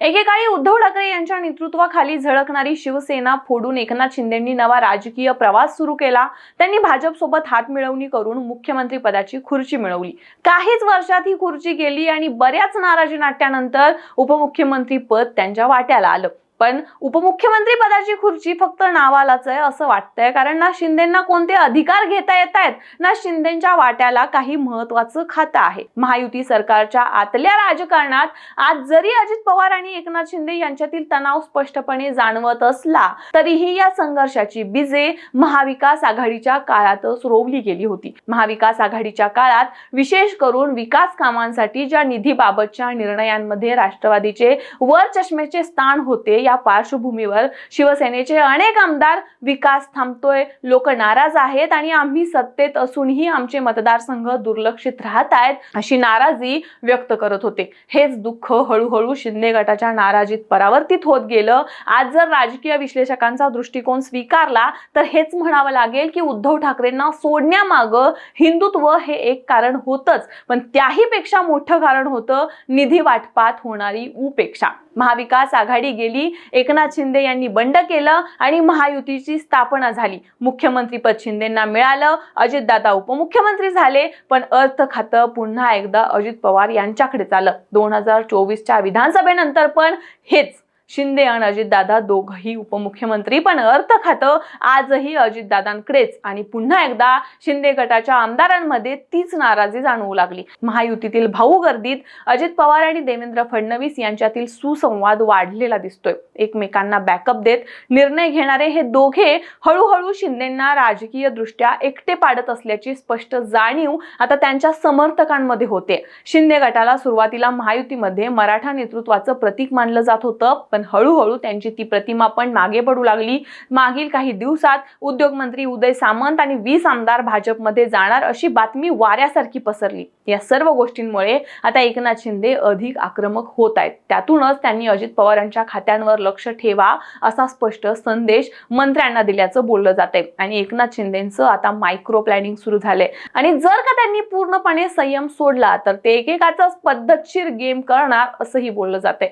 एकेकाळी उद्धव ठाकरे यांच्या नेतृत्वाखाली झळकणारी शिवसेना फोडून एकनाथ शिंदेंनी नवा राजकीय प्रवास सुरू केला. त्यांनी भाजपसोबत हात मिळवणी करून मुख्यमंत्री पदाची खुर्ची मिळवली. काहीच वर्षात ही खुर्ची गेली आणि बऱ्याच नाराजी नाट्यानंतर उपमुख्यमंत्री पद त्यांच्या वाट्याला आलं. पण उपमुख्यमंत्री पदाची खुर्ची फक्त नावालाच आहे असं वाटतंय. कारण ना शिंदेना कोणते अधिकार घेता येत आहेत ना शिंदेच्या वाट्याला काही महत्वाचं खातं आहे. महायुती सरकारच्या आतल्या राजकारणात आज जरी अजित पवार आणि एकनाथ शिंदे यांच्यातील तणाव स्पष्टपणे जाणवत असला तरीही या संघर्षाची बीजे महाविकास आघाडीच्या काळातच रोवली गेली होती. महाविकास आघाडीच्या काळात विशेष करून विकास कामांसाठी ज्या निधीबाबतच्या निर्णयांमध्ये राष्ट्रवादीचे वर चष्मेचे स्थान होते या पार्श्वभूमीवर शिवसेनेचे अनेक आमदार विकास थांबतोय. लोक नाराज आहेत आणि आम्ही सत्तेत असूनही आमचे मतदारसंघ दुर्लक्षित राहत आहेत अशी नाराजी व्यक्त करत होते. हेच दुःख हळूहळू शिंदे गटाच्या नाराजीत परावर्तित होत गेलं. आज जर राजकीय विश्लेषकांचा दृष्टिकोन स्वीकारला तर हेच म्हणावं लागेल की उद्धव ठाकरेंना सोडण्यामागं हिंदुत्व हे एक कारण होतच. पण त्याही पेक्षा मोठं कारण होतं निधी वाटपात होणारी उपेक्षा. महाविकास आघाडी गेली एकनाथ शिंदे यांनी बंड केलं आणि महायुतीची स्थापना झाली. मुख्यमंत्रीपद शिंदेंना मिळालं अजितदादा उपमुख्यमंत्री झाले पण अर्थ खातं पुन्हा एकदा अजित पवार यांच्याकडेच आलं दोन हजार चोवीसच्या विधानसभेनंतर पण हेच. शिंदे आणि अजितदादा दोघही उपमुख्यमंत्री पण अर्थ खातं. आजही अजितदादांकडेच आणि पुन्हा एकदा शिंदे गटाच्या आमदारांमध्ये तीच नाराजी जाणवू लागली. महायुतीतील भाऊ गर्दीत अजित पवार आणि देवेंद्र फडणवीस यांच्यातील सुसंवाद वाढलेला दिसतोय. एकमेकांना बॅकअप देत निर्णय घेणारे हे दोघे हळूहळू शिंदेंना राजकीय दृष्ट्या एकटे पाडत असल्याची स्पष्ट जाणीव आता त्यांच्या समर्थकांमध्ये होते. शिंदे गटाला सुरुवातीला महायुतीमध्ये मराठा नेतृत्वाचं प्रतीक मानलं जात होतं पण हळूहळू त्यांची ती प्रतिमा पण मागे पडू लागली. मागील काही दिवसात उद्योगमंत्री उदय सामंत आणि वीस आमदार भाजपमध्ये जाणार अशी बातमी वाऱ्यासारखी पसरली. या सर्व गोष्टींमुळे आता एकनाथ शिंदे अधिक आक्रमक होत आहेत. त्यातूनच त्यांनी अजित पवारांच्या खात्यांवर लक्ष ठेवा असा स्पष्ट संदेश मंत्र्यांना दिल्याचं बोललं जात आहे आणि एकनाथ शिंदेचं आता मायक्रो प्लॅनिंग सुरू झालंय. आणि जर का त्यांनी पूर्णपणे संयम सोडला तर ते एकेकाचाच पद्धतशीर गेम करणार असंही बोललं जात आहे